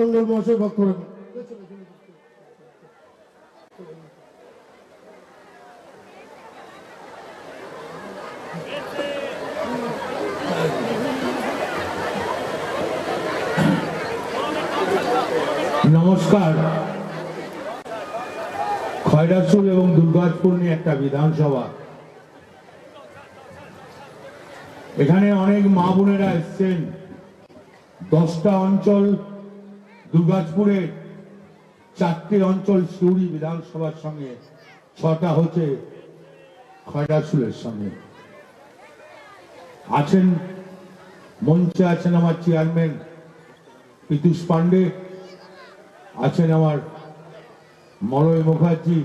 মন্ডল মহাশয় নমস্কার। খয়রাসুল এবং দুর্গাজপুর নিয়ে একটা বিধানসভা। এখানে অনেক মা বোনেরা এসছেন। দশটা অঞ্চল দুর্গাজপুরের চারটি অঞ্চল সিউড়ি বিধানসভার সঙ্গে, ছটা হচ্ছে খয়রাসুলের সঙ্গে। আছেন, মঞ্চে আছেন আমার চেয়ারম্যান পীতুষ পান্ডে আছেন আমার মলয় মুখার্জি,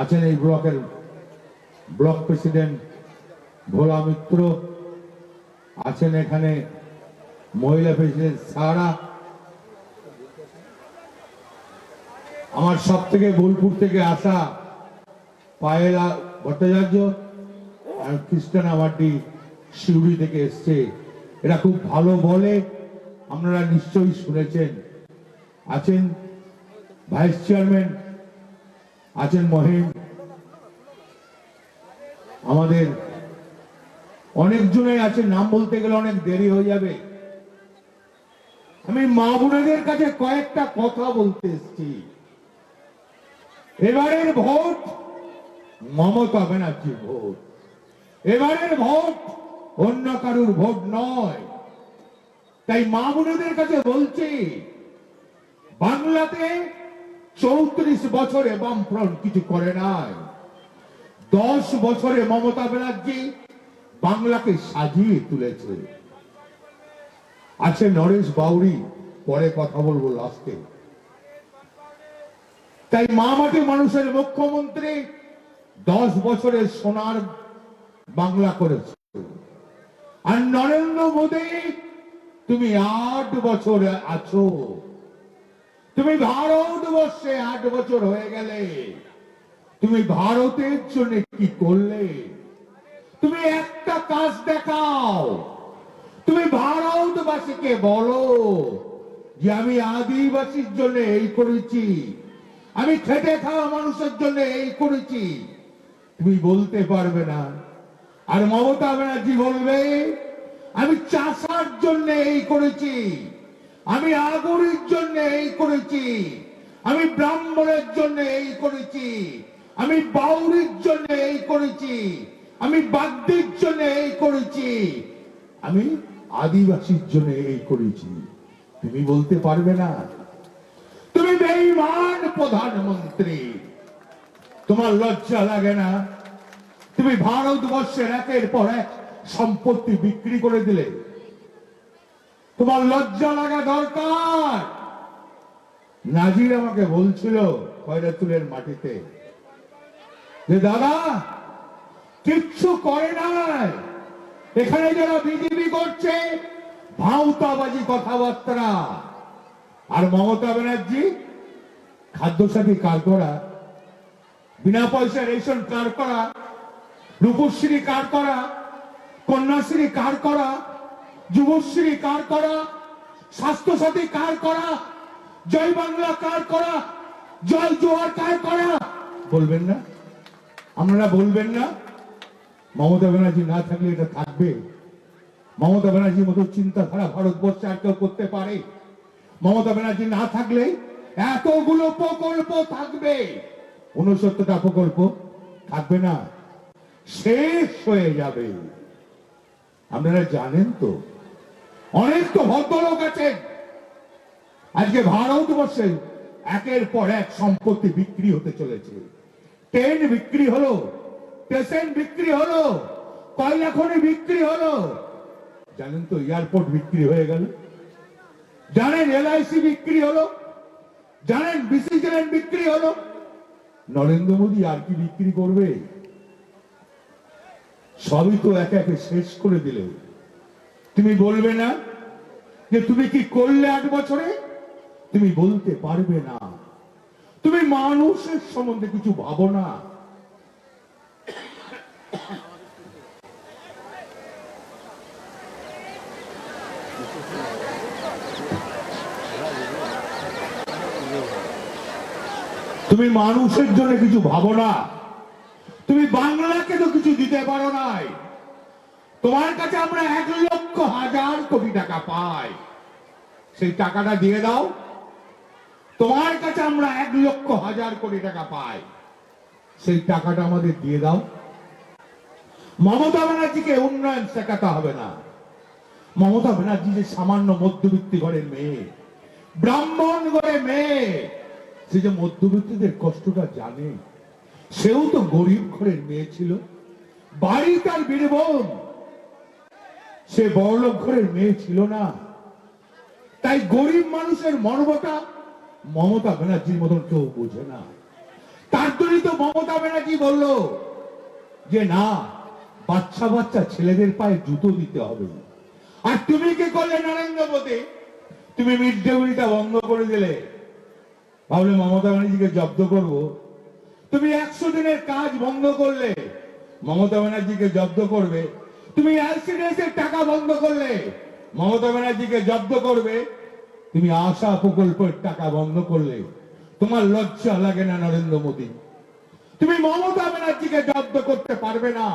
আছেন এই ব্লকের ব্লক প্রেসিডেন্ট ভোলা মিত্র, আছেন এখানে মহিলা প্রেসিডেন্ট সারা আমার সব থেকে বোলপুর থেকে আসা পায়েলা ভট্টাচার্য আর খ্রিস্টান আওয়ার্ডি শিউড়ি থেকে এসছে। এরা খুব ভালো বলে, আপনারা নিশ্চয়ই শুনেছেন। আছেন ভাইস চেয়ারম্যান, আছেন মহিম। আমাদের অনেকজনে আছে, নাম বলতে গেলে অনেক দেরি হয়ে যাবে। আমি মা বোনেদের কাছে কয়েকটা কথা বলতে এসছি। এবারের ভোট মমতা ব্যানার্জির ভোট। এবারের ভোট অন্য কারুর ভোট নয়। তাই মা বোনেদের কাছে বলছি, বাংলাতে চৌত্রিশ বছরে বামফ্রন্ট কিছু করে নাই। দশ বছরে মমতা ব্যানার্জি বাংলাকে সাজিয়ে তুলেছে। আছে নরেশ বাউরি, পরে কথা বলব লাস্টে তাই মা মাটি মানুষের মুখ্যমন্ত্রী দশ বছরের সোনার বাংলা করেছে। আর নরেন্দ্র মোদী, তুমি আট বছর আছো। তুমি ভারতবর্ষে আট বছর হয়ে গেলে। তুমি ভারতের জন্য কি করলে? তুমি একটা কাজ দেখাও। তুমি ভারতবাসীকে বলো যে আমি আদিবাসীর জন্য এই করেছি। আমি খেটে খাওয়া মানুষের জন্য এই করেছি। তুমি বলতে পারবে না। আর মমতা ব্যানার্জি বলবে, আমি চাষার জন্য এই করেছি। আমি আগরির জন্য এই করেছি। আমি ব্রাহ্মণের জন্য এই করেছি। আমি বাউরির জন্য এই করেছি। আমি বাগদির জন্য এই করেছি। আমি আদিবাসীর জন্য এই করেছি। তুমি বলতে পারবে না। তুমি বেঈমান প্রধানমন্ত্রী। তোমার লজ্জা লাগে না? তুমি ভারতবর্ষের একের পর এক সম্পত্তি বিক্রি করে দিলে। তোমার লজ্জা লাগা দরকার। নাজির আমাকে বলছিল খয়রাতুলের মাটিতে যে, দাদা, কিচ্ছু করে নাই। এখানে যারা বিজেপি করছে ভাউতাবাজি কথাবার্তা। আর মমতা ব্যানার্জি, খাদ্যসাথী কার করা? বিনা পয়সা রেশন কার্ড করা? রূপশ্রী কার্ড করা? কন্যাশ্রী কার্ড করা? যুবশ্রী কার করা? স্বাস্থ্যসাথী কার্ড করা? জয় বাংলা কার্ড করা? জয় জোয়ার কার্ড করা? বলবেন না? আপনারা বলবেন না? মমতা ব্যানার্জি না থাকলে এটা থাকবে। মমতা ব্যানার্জির মতো চিন্তাধারা ভারতবর্ষে আর কেউ করতে পারে। মমতা ব্যানার্জি না থাকলে এতগুলো প্রকল্প থাকবে। উনসত্তরটা প্রকল্প থাকবে না, শেষ হয়ে যাবে। আপনারা জানেন তো, অনেক তো ভদ্রলোক আছেন আজকে ভারতবর্ষে একের পর এক সম্পত্তি বিক্রি হতে চলেছে। ট্রেন বিক্রি হলো স্টেশন বিক্রি হলো, কয়লা খনি বিক্রি হলো। জানেন তো, এয়ারপোর্ট বিক্রি হয়ে গেল। জানেন এলআইসি বিক্রি হলো। জানেন বিসিজেন বিক্রি হলো। নরেন্দ্র মোদী আর কি বিক্রি করবে? সবই তো একে একে শেষ করে দিলে। তুমি বলবে না যে তুমি কি করলে আট বছরে? তুমি বলতে পারবে না। তুমি মানুষের সম্বন্ধে কিছু ভাবো না। তুমি মানুষের জন্য কিছু ভাবো না। তুমি বাংলাকে তো কিছু দিতে পারো নাই। তোমার কাছে আমরা এক লক্ষ হাজার কোটি টাকা পাই। সেই টাকাটা দিয়ে দাও। তোমার কাছে আমরা এক লক্ষ হাজার কোটি টাকা পাই। সেই টাকাটা আমাদের দিয়ে দাও। মমতা ব্যানার্জিকে উন্নয়ন শেখাতে হবে না। মমতা ব্যানার্জি যে সামান্য মধ্যবিত্তি ঘরের মেয়ে, ব্রাহ্মণ ঘরে মেয়ে সে যে মধ্যবিত্তদের কষ্টটা জানে, সেও তো গরিব ঘরের মেয়ে ছিল। বাড়ি তার বীরভূম সে বড়লোক ঘরের মেয়ে ছিল না। তাই গরিব মানুষের মর্মটা মমতা ব্যানার্জির মতন কেউ বোঝে না। তার জন্যই তো মমতা ব্যানার্জি বলল যে, না বাচ্চা বাচ্চা ছেলেদের পায়ে জুতো দিতে হবে। আর তুমি কি করলে নরেন্দ্র মোদী? তুমি মিড ডে মিলটা বন্ধ করে দিলে। ভাবলে মমতা ব্যানার্জিকে জব্দ করব। তুমি একশো দিনের কাজ বন্ধ করলে মমতা ব্যানার্জিকে জব্দ করবে। তুমি এলসিডিএস এর টাকা বন্ধ করলে মমতা ব্যানার্জিকে জব্দ করবে। তুমি আশা প্রকল্পের টাকা বন্ধ করলে তোমার লজ্জা লাগে না নরেন্দ্র মোদী। তুমি মমতা ব্যানার্জিকে জব্দ করতে পারবে না।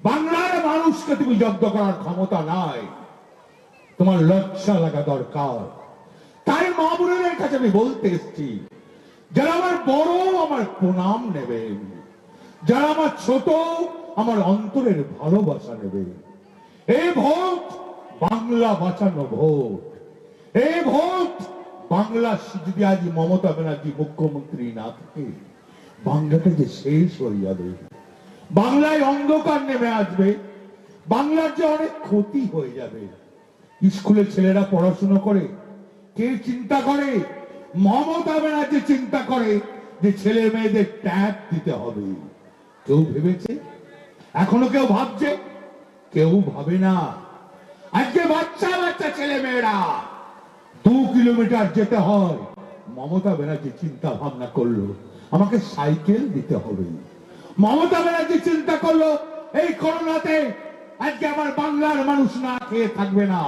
বাংলার মানুষকে তুমি জব্দ করার ক্ষমতা নাই। তোমার লজ্জা লাগা দরকার। তাই মা বোনেদের কাছে আমি বলতে এসছি, যারা আমার বড় আমার প্রণাম নেবেন যারা আমার ছোট আমার অন্তরের ভালোবাসা নেবে। এই ভোট বাংলা বাঁচানো ভোট। এই ভোট বাংলা যদি আজ মমতা ব্যানার্জি মুখ্যমন্ত্রী না থাকে, বাংলাটা যে শেষ হয়ে যাবে। বাংলায় অন্ধকার নেমে আসবে, বাংলার যে অনেক ক্ষতি হয়ে যাবে। স্কুলের ছেলেরা পড়াশুনো করে কে চিন্তা করে? মমতা ব্যানার্জি চিন্তা করে যে ছেলে মেয়েদের ট্যাপ দিতে হবে। কেউ ভেবেছে? এখনও কেউ ভাবছে? কেউ ভাবে না। আজকে বাচ্চা বাচ্চা ছেলে মেয়েরা, দু কিলোমিটার যেতে হয়। মমতা ব্যানার্জি চিন্তা ভাবনা করল, আমাকে সাইকেল দিতে হবে। মমতা ব্যানার্জি চিন্তা করল, এই করোনাতে আজকে আমার বাংলার মানুষ না খেয়ে থাকবে না।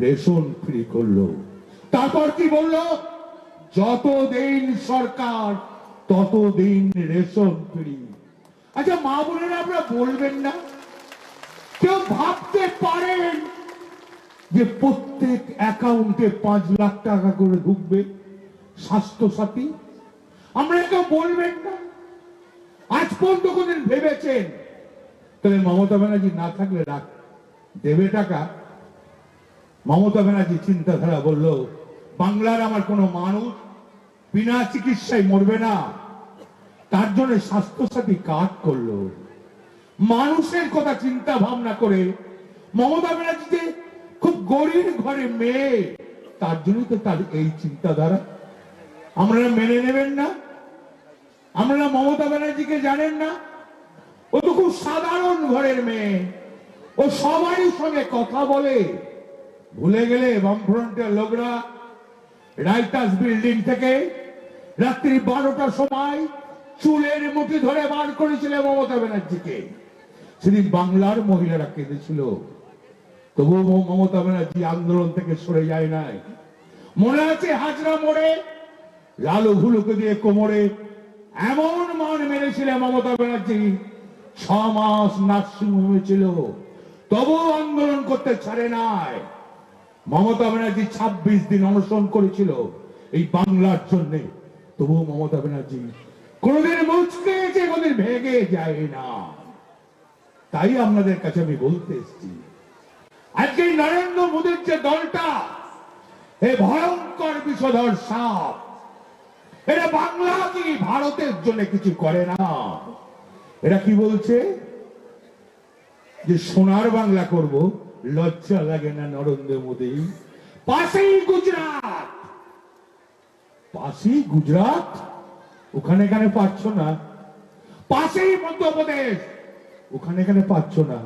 রেশন ফ্রি করল। তারপর কি বলল? যতদিন সরকার, ততদিন রেশন ফ্রি। আচ্ছা মা বোনেরা, আপনারা বলবেন না? কেউ ভাবতে পারেন যে প্রত্যেক অ্যাকাউন্টে পাঁচ লাখ টাকা করে ঢুকবে স্বাস্থ্য সাথী আমরা কেউ বলবেন না? আজ পর্যন্ত কোনদিন ভেবেছেন? তাহলে মমতা ব্যানার্জি না থাকলে রাখ। দেবে টাকা। মমতা ব্যানার্জি চিন্তাধারা বলল, বাংলার আমার কোনো মানুষ বিনা চিকিৎসায় মরবে না। তার জন্য স্বাস্থ্যসাথী কার্ড করল। মানুষের কথা চিন্তা ভাবনা করে মমতা ব্যানার্জি খুব গরিব ঘরে মেয়ে, তার জন্যই তো তার এই চিন্তাধারা। আমরা মেনে নেবেন না? আমরা মমতা ব্যানার্জিকে জানেন না? ও তো খুব সাধারণ ঘরের মেয়ে। ও সবারই সঙ্গে কথা বলে। ভুলে গেলে বামফ্রন্টের লোকরা রাইটার্স বিল্ডিং থেকে রাত্রি বারোটার সময় চুলের মুঠি ধরে বার করেছিল মমতা ব্যানার্জিকে। সেদিন বাংলার মহিলারা কেঁদেছিল। তবুও মমতা ব্যানার্জি আন্দোলন থেকে সরে যায় নাই। মনে আছে হাজরা মোড়ে লালু ভুলুকে দিয়ে কোমরে এমন মান মেরেছিল মমতা ব্যানার্জি। ছ মাস নার্সিং হোমে ছিল। তবুও আন্দোলন করতে ছাড়ে নাই। মমতা ব্যানার্জি ছাব্বিশ দিন অনশন করেছিল এই বাংলার জন্য। তবুও মমতা ব্যানার্জি কোনদিন মুচকে গেছে কোনদিন ভেঙে যায় না। তাই আপনাদের কাছে আমি বলতে এসেছি, আজকে নরেন্দ্র মোদীর যে দলটা, এ ভয়ঙ্কর বিষধর সাপ এটা বাংলা কি ভারতের জন্য কিছু করে না? এরা কি বলছে? যে সোনার বাংলা করব লজ্জা লাগে না নরেন্দ্র মোদী? পাশেই গুজরাট। পাশেই গুজরাট? ওখানে এখানে পাচ্ছ না। পাশেই মধ্যপ্রদেশ। ওখানে এখানে পাচ্ছ না।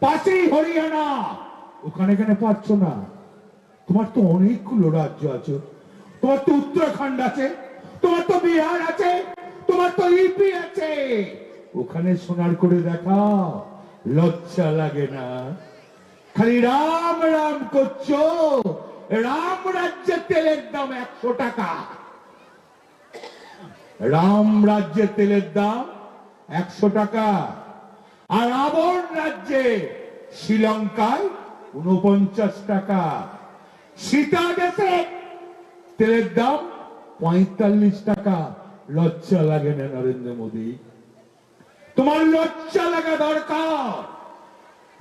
পাশেই হরিয়ানা। ওখানে এখানে পাচ্ছ না। তোমার তো অনেকগুলো রাজ্য আছে। তোমার তো উত্তরাখণ্ড আছে। তোমার তো বিহার আছে। তোমার তো ইউপি আছে। ওখানে সোনার করে দেখা লজ্জা লাগে না। খালি রাম রাম করছ। রাম রাজ্যে তেলের দাম একশো টাকা। রাম রাজ্যে তেলের দাম একশো টাকা। আর আবর রাজ্যে শ্রীলঙ্কায় উনপঞ্চাশ টাকা। সীতা দেশে তেলের দাম পঁয়তাল্লিশ টাকা। লজ্জা লাগে না নরেন্দ্র মোদী। তোমার লজ্জা লাগা দরকার।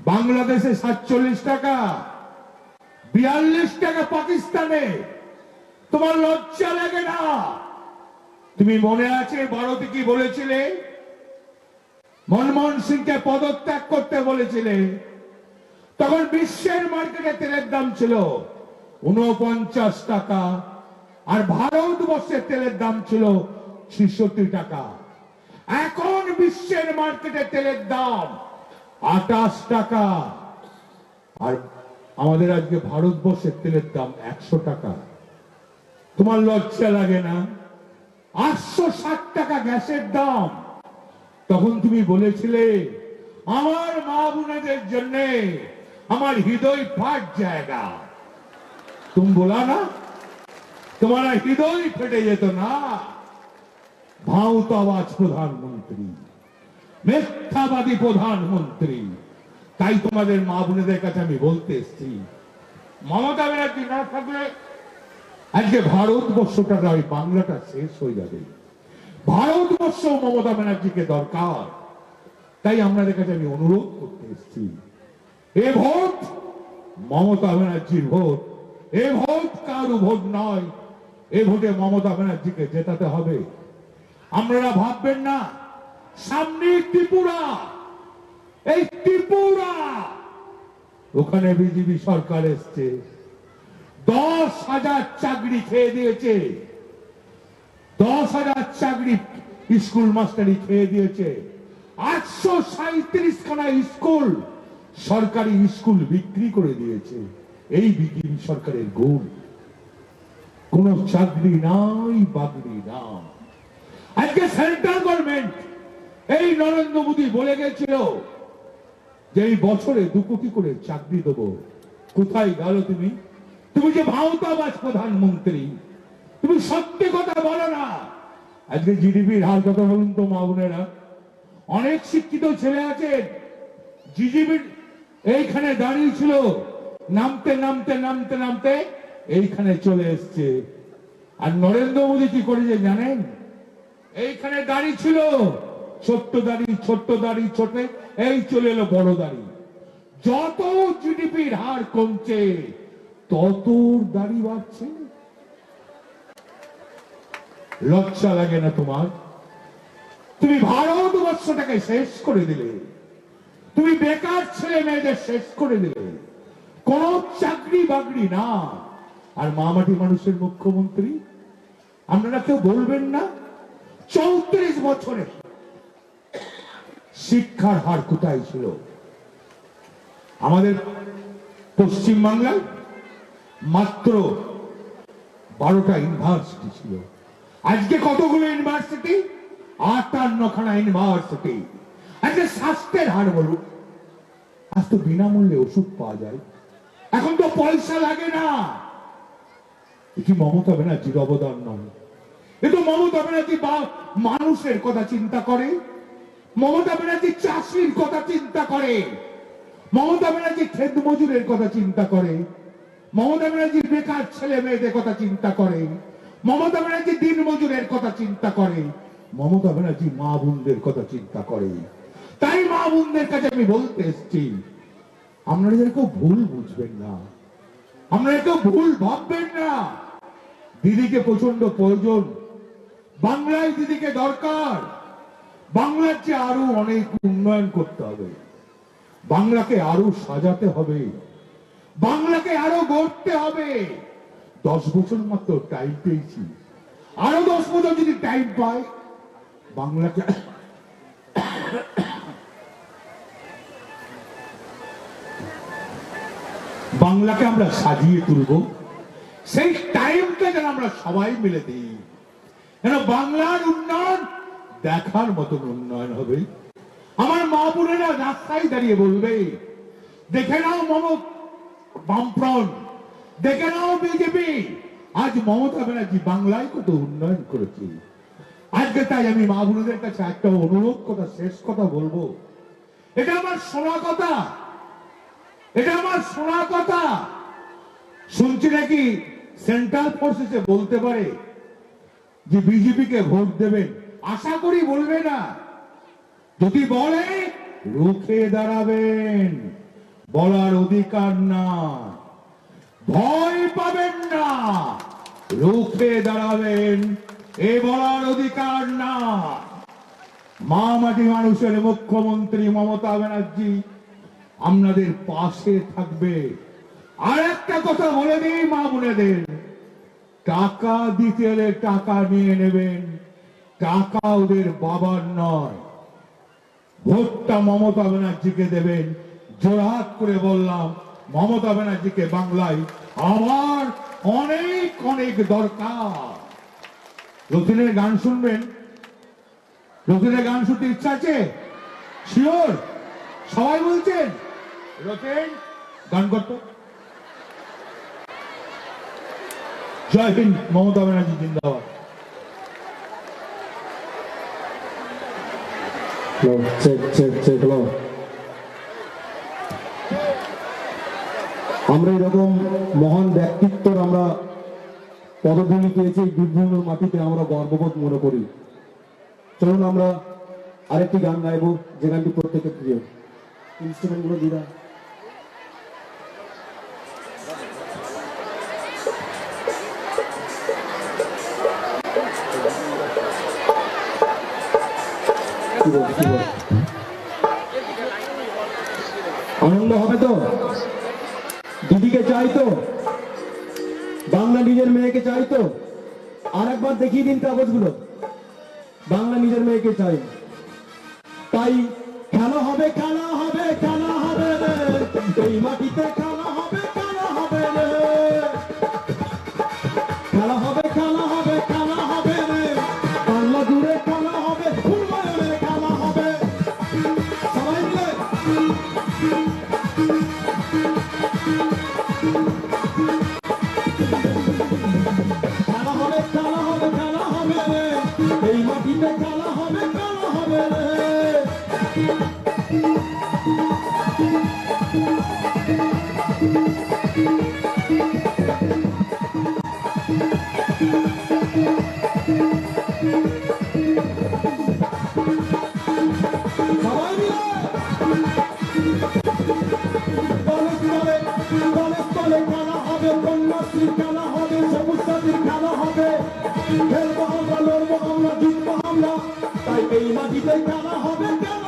বাংলাদেশে সাতচল্লিশ টাকা, বিয়াল্লিশ টাকা পাকিস্তানে। তোমার লজ্জা লাগে না? তুমি মনে আছে ভারতে কি বলেছিলে? মনমোহন সিংকে পদত্যাগ করতে বলেছিলে। তখন বিশ্বের মার্কেটে তেলের দাম ছিল উনপঞ্চাশ টাকা, আর ভারতবর্ষের তেলের দাম ছিল ছেষট্টি টাকা। এখন বিশ্বের মার্কেটে তেলের দাম আটাশ টাকা। আর আমাদের আজকে ভারতবর্ষের তেলের দাম একশো টাকা। তোমার লজ্জা লাগে না? আটশো ষাট টাকা গ্যাসের দাম। তখন তুমি বলেছিলে, আমার মা বোনেদের জন্য আমার হৃদয় ফাট জায়গা। তুমি বলা না? তোমার হৃদয় ফেটে যেত না। ভাও তো আওয়াজ প্রধানমন্ত্রী। মিথ্যাবাদী প্রধানমন্ত্রী তাই তোমাদের মা বোনেদের কাছে আমি বলতে এসছি, মমতা ব্যানার্জি না থাকলে আজকে ভারতবর্ষটা নয় বাংলাটা শেষ হয়ে যাবে। ভারতবর্ষ মমতা ব্যানার্জিকে দরকার। তাই আপনাদের কাছে আমি অনুরোধ করতে এসেছি, এ ভোট মমতা ব্যানার্জির ভোট, এ ভোট কারও ভোট নয়, এ ভোটে মমতা ব্যানার্জিকে জেতাতে হবে। আপনারা ভাববেন না সামনে ত্রিপুরা এই ত্রিপুরা। ওখানে বিজেপি সরকার এসছে। দশ হাজার চাকরি খেয়ে দিয়েছে। দশ হাজার চাকরি স্কুল মাস্টারি খেয়ে দিয়েছে। আটশো সাঁত্রিশ খানা স্কুল সরকারি স্কুল বিক্রি করে দিয়েছে। এই বিজেপি সরকারের গুণ কোন চাকরি নাই, বাকরি না আজকে সেন্ট্রাল গভর্নমেন্ট এই নরেন্দ্র মোদী বলে গেছিল যে এই বছরে দু কোটি করে চাকরি দেবো। কোথায় গেল তুমি? তুমি যে ভাওতাবাজ প্রধানমন্ত্রী, তুমি সত্যি কথা বলো না। আজকে জিডিপির হার কথা বলুন তো, মা বোনেরা? অনেক শিক্ষিত ছেলে আছেন। জিজিবির এইখানে দাঁড়িয়ে ছিল, নামতে নামতে নামতে নামতে এইখানে চলে এসছে। আর নরেন্দ্র মোদী কি করেছে জানেন? এইখানে দাড়ি ছিল। ছোট্ট দাড়ি ছোট্ট দাড়ি ছোট এই চলে এলো বড় দাড়ি। যত জিডিপির হার কমছে, তত দাড়ি বাড়ছে। লজ্জা লাগে না তোমার? তুমি ভারতবর্ষটাকে শেষ করে দিলে। তুমি বেকার ছেলে মেয়েদের শেষ করে দিলে। কোন চাকরি বাকরি না। আর মামাটি মানুষের মুখ্যমন্ত্রী, আপনারা কেউ বলবেন না? চৌত্রিশ বছরে শিক্ষার হার কোথায় ছিল? আমাদের পশ্চিম বাংলায় মাত্র বারোটা ইউনিভার্সিটি ছিল। আজকে কতগুলো ইউনিভার্সিটি আটান্ন খানা ইউনিভার্সিটি আজকে স্বাস্থ্যের হার বলুন। আজ তো বিনামূল্যে ওষুধ পাওয়া যায়। এখন তো পয়সা লাগে না। এটি মমতা ব্যানার্জির অবদান নয়? কিন্তু মমতা ব্যানার্জি বা মানুষের কথা চিন্তা করে। মমতা ব্যানার্জি চাষির কথা চিন্তা করে। মমতা ব্যানার্জি খেত মজুরের কথা চিন্তা করে। মমতা ব্যানার্জি বেকার ছেলে মেয়েদের কথা চিন্তা করে। মমতা ব্যানার্জি দিন মজুরের কথা চিন্তা করে। মমতা ব্যানার্জি মা বোনদের কথা চিন্তা করে। তাই মা বোনদের কাছে আমি বলতে এসছি, আপনারা যেন কেউ ভুল বুঝবেন না। আপনারা কেউ ভুল ভাববেন না। দিদিকে প্রচণ্ড প্রয়োজন। বাংলায় দিদিকে দরকার। বাংলার যে আরও অনেক উন্নয়ন করতে হবে। বাংলাকে আরও সাজাতে হবে। বাংলাকে আরও গড়তে হবে। দশ বছর মাত্র টাইম পেয়েছি। আরও দশ বছর যদি টাইম পাই, বাংলাকে বাংলাকে আমরা সাজিয়ে তুলব। সেই টাইমটা যেন আমরা সবাই মিলে দিই। যেন বাংলার উন্নয়ন দেখার মতন উন্নয়ন হবে। আমার মা বোনেরা রাস্তায় দাঁড়িয়ে বলবে, দেখে নাও মম বামফ্রন্ট, দেখে নাও বিজেপি। আজ মমতা ব্যানার্জি বাংলায় কত উন্নয়ন করেছে। আজকে তাই আমি মা বোনদের কাছে একটা অনুরোধ কথা, শেষ কথা বলব। এটা আমার শোনা কথা। এটা আমার শোনা কথা। শুনছি নাকি সেন্ট্রাল ফোর্সেসে বলতে পারে যে বিজেপিকে ভোট দেবেন। আশা করি বলবে না। যদি বলে, রুখে দাঁড়াবেন, বলার অধিকার না। ভয় পাবেন না। রুখে দাঁড়াবেন, এ বলার অধিকার না। মা মাটি মানুষের মুখ্যমন্ত্রী মমতা ব্যানার্জি আপনাদের পাশে থাকবে। আর একটা কথা বলে দিই মা বোনেদের। টাকা দিতে টাকা নিয়ে নেবেন। টাকা ওদের বাবার নয়। ভোটটা মমতা ব্যানার্জিকে দেবেন। জোরহাত করে বললাম, মমতা ব্যানার্জিকে বাংলায় আমার অনেক অনেক দরকার। রথিনের গান শুনবেন? রথিনের গান শুনতে ইচ্ছা আছে? শিওর সবাই বলছেন? রথিন, গান করতো জয় হিন্দ, মমতা ব্যানার্জি জিন্দাবাদ। আমরা এরকম মহান ব্যক্তিত্বর আমরা পদভূমি পেয়েছি বিভিন্ন মাটিতে আমরা গর্ববোধ মনে করি। চলুন আমরা আরেকটি গান গাইব, যে গানটি প্রত্যেকের প্রিয়। ইনস্ট্রুমেন্টগুলো দিদা আনন্দ হবে তো? দিদিকে চাই তো। বাংলা নিজের মেয়েকে চাই তো। আর একবার দেখিয়ে দিন কাগজগুলো। বাংলা নিজের মেয়েকে চাই। তাই খেলা হবে খেলা হবে খেলা হবে। এই মাটিতে খেলা দলে খেলা হবে, কন্যাশ্রী খেলা হবে সবুজ সাথীর খেলা হবে। খেলব আমরা, লড়বো আমরা, জিতবো আমরা। তাই এই মাটিতে খেলা হবে খেলা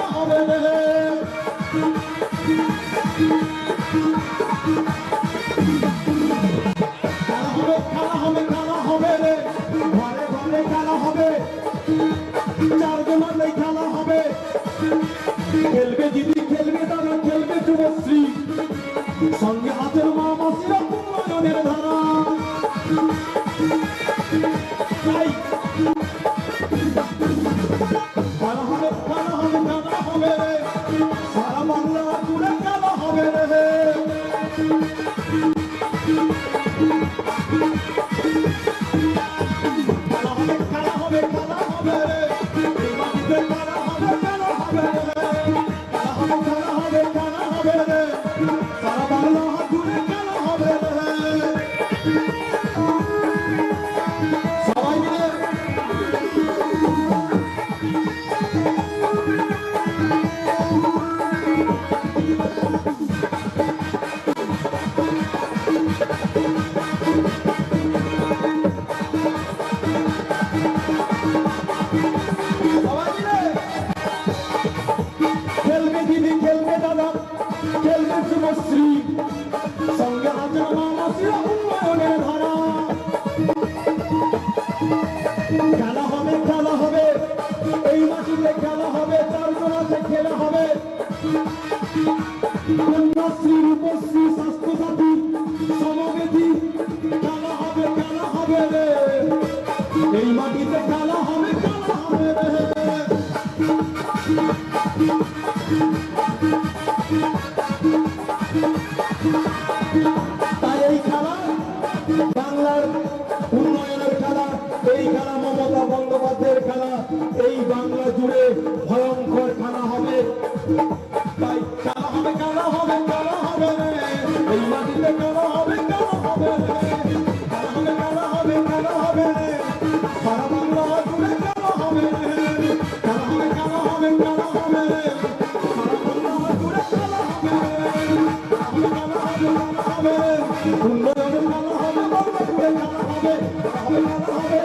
হবে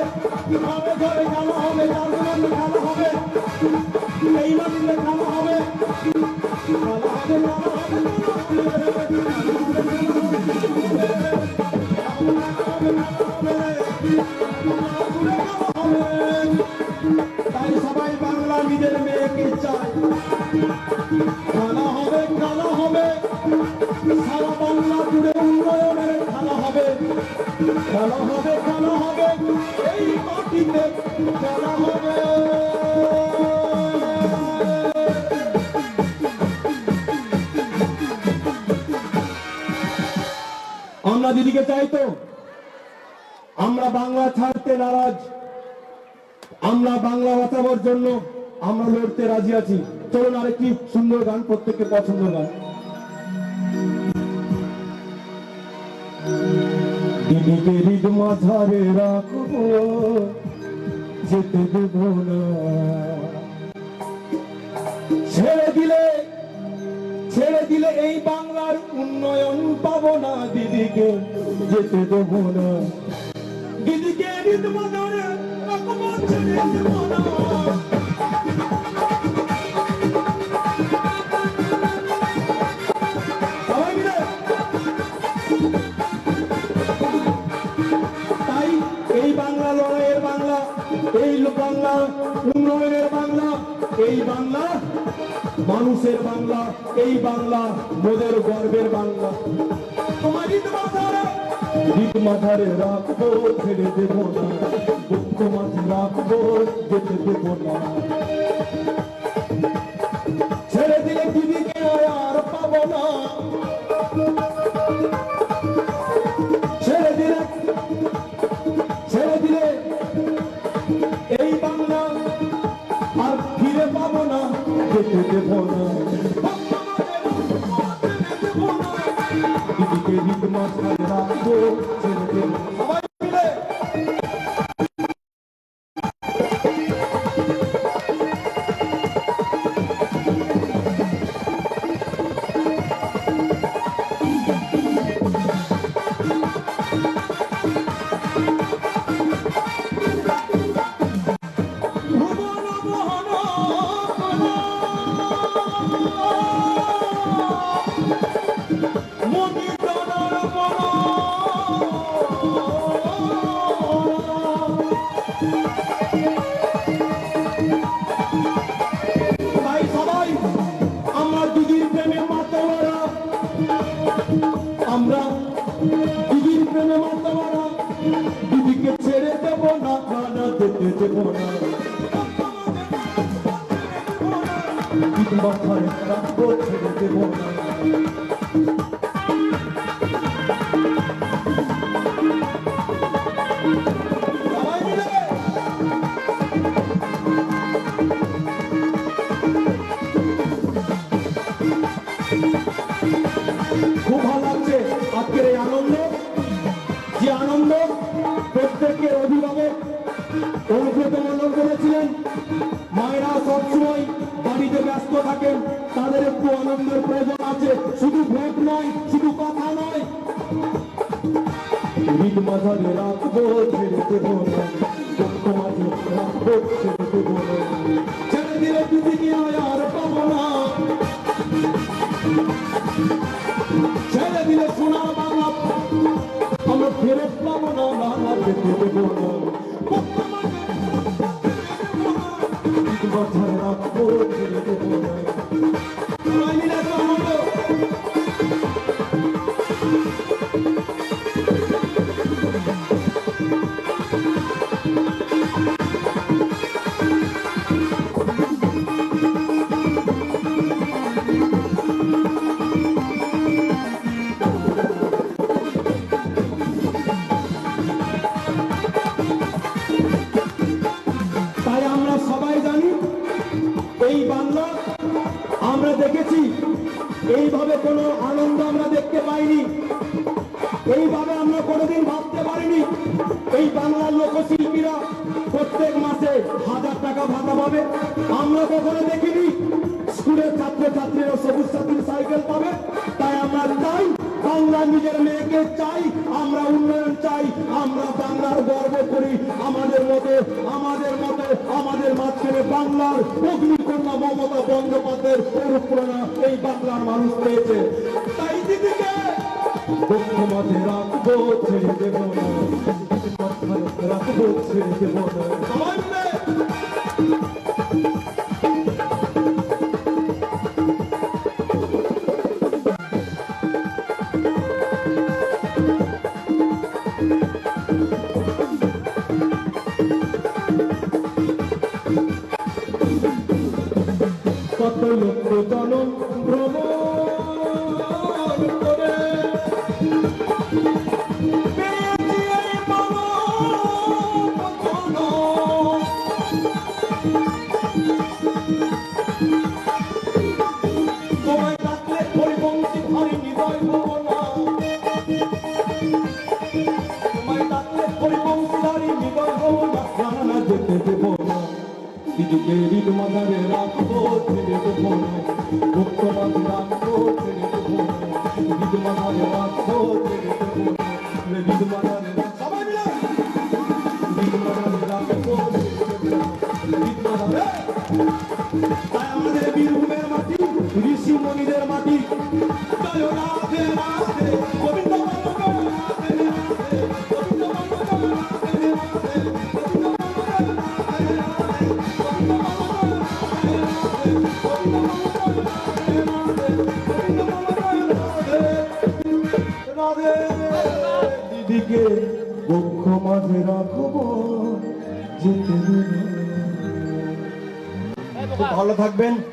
কীভাবে ঘরে খেলা হবে চারজনের খেলা হবে হবে খেলা হবে তাই সবাই বাংলা নিজের মেয়েকে চায়। আমরা দিদিকে চাই তো, আমরা বাংলা ছাড়তে নারাজ, আমরা বাংলা বাঁচাবার জন্য আমরা লড়তে রাজি আছি। চলুন আরেকটি সুন্দর গান প্রত্যেককে পছন্দ গান। দিদিকে হৃদ মাঝারে রাখব, যেতে দেব না। ছেড়ে দিলে ছেড়ে দিলে এই বাংলার উন্নয়ন পাবো না দিদিকে, যেতে দেব না। দিদিকে হৃদ মাঝারে রাখব ছেড়ে দেব না। এই বাংলা, উন্নয়নের বাংলা, এই বাংলা, মানুষের বাংলা, এই বাংলা, মোদের গর্বের বাংলা। তোমার মাথারে রাখব, ছেড়ে দেব না। দুঃখ মাঝে রাখব, যেতে দেব না। ছেড়ে দিলে দিদিকে আর পাবো না। রিত মাথায় রাখব মানুষ পেয়েছে তাই দিদিকে দুঃখ মাঝে রাখব ছেড়ে দেব না। রাখব ছেড়ে দেব না। যেতে দেব না নিজেকে ঋণ মাদারে রাখব ছেড়ে দেব না মুক্ত মাদার